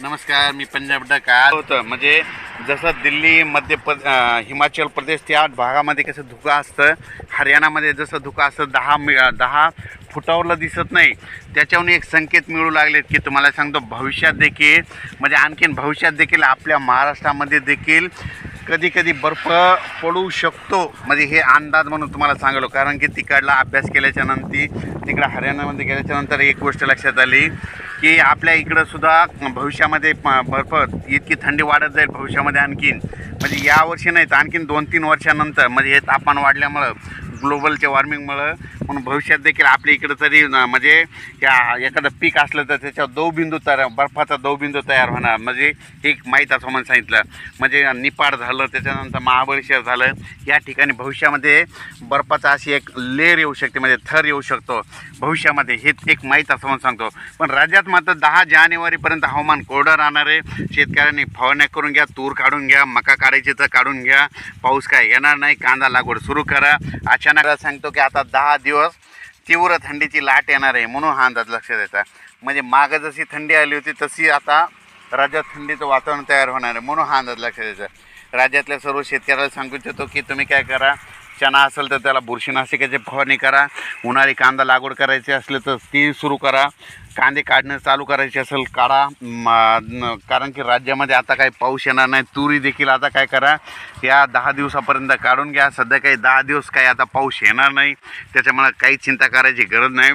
नमस्कार मी पंजाब डकार. होतं म्हणजे जसं दिल्ली मध्य प्र हिमाचल प्रदेश त्या भागामध्ये कसं धुकं असतं हरियाणामध्ये जसं धुकं असतं दहा मि दहा फुटावरला दिसत नाही. त्याच्याहून एक संकेत मिळू लागलेत की तुम्हाला सांगतो भविष्यात देखील म्हणजे आणखीन भविष्यात देखील आपल्या महाराष्ट्रामध्ये देखील कधी कधी बर्फ पडू शकतो. म्हणजे हे अंदाज म्हणून तुम्हाला सांगलो. कारण की तिकडला अभ्यास केल्याच्यानंतर तिकडं हरियाणामध्ये गेल्याच्यानंतर एक गोष्ट लक्षात आली की आपल्या इकडं सुद्धा भविष्यामध्ये बर्फ इतकी थंडी वाढत जाईल भविष्यामध्ये आणखीन. म्हणजे यावर्षी नाही तर आणखीन दोन तीन वर्षानंतर. म्हणजे हे तापमान वाढल्यामुळं ग्लोबलच्या वॉर्मिंगमुळं म्हणून भविष्यात देखील आपल्या इकडं तरी म्हणजे या एखादं पीक असलं तर त्याच्यावर दवबिंदू तयार बर्फाचा दवबिंदू तयार होणार. म्हणजे एक माहीत असं म्हणून सांगितलं. म्हणजे निपाड झालं त्याच्यानंतर महाबळेश्वर झालं. या ठिकाणी भविष्यामध्ये बर्फाचा अशी एक लेअर येऊ शकते म्हणजे थर येऊ शकतो. भविष्यामध्ये हे एक माहीत असं म्हणून सांगतो. पण राज्यात मात्र दहा जानेवारीपर्यंत हवामान कोरडं राहणार आहे. शेतकऱ्यांनी फवारण्या करून घ्या तूर काढून घ्या मका काढायची तर काढून घ्या. पाऊस काय येणार नाही कांदा लागवड सुरू करा. अचानक सांगतो की आता दहा दिवस तीव्र थंडीची लाट येणार आहे म्हणून हा अंदाज लक्षात द्यायचा म्हणजे मागं जशी थंडी आली होती तशी आता राज्यात थंडीचं वातावरण तयार होणार आहे म्हणून हा अंदाज लक्षात द्यायचा राज्यातल्या सर्व शेतकऱ्याला सांगू इच्छितो की तुम्ही काय करा चणा असेल तर त्याला बुरशीनाशिकाची फवारणी करा. उन्हाळी कांदा लागवड करायची असले तर ती सुरू करा. कांदे काढणं चालू करायचे असेल काढा. कारण की राज्यामध्ये आता काही पाऊस येणार नाही तुरी देखील आता काय करा. या दहा दिवसापर्यंत काढून घ्या. सध्या काही दहा दिवस काही आता पाऊस येणार नाही. त्याच्यामुळे काही चिंता करायची गरज नाही.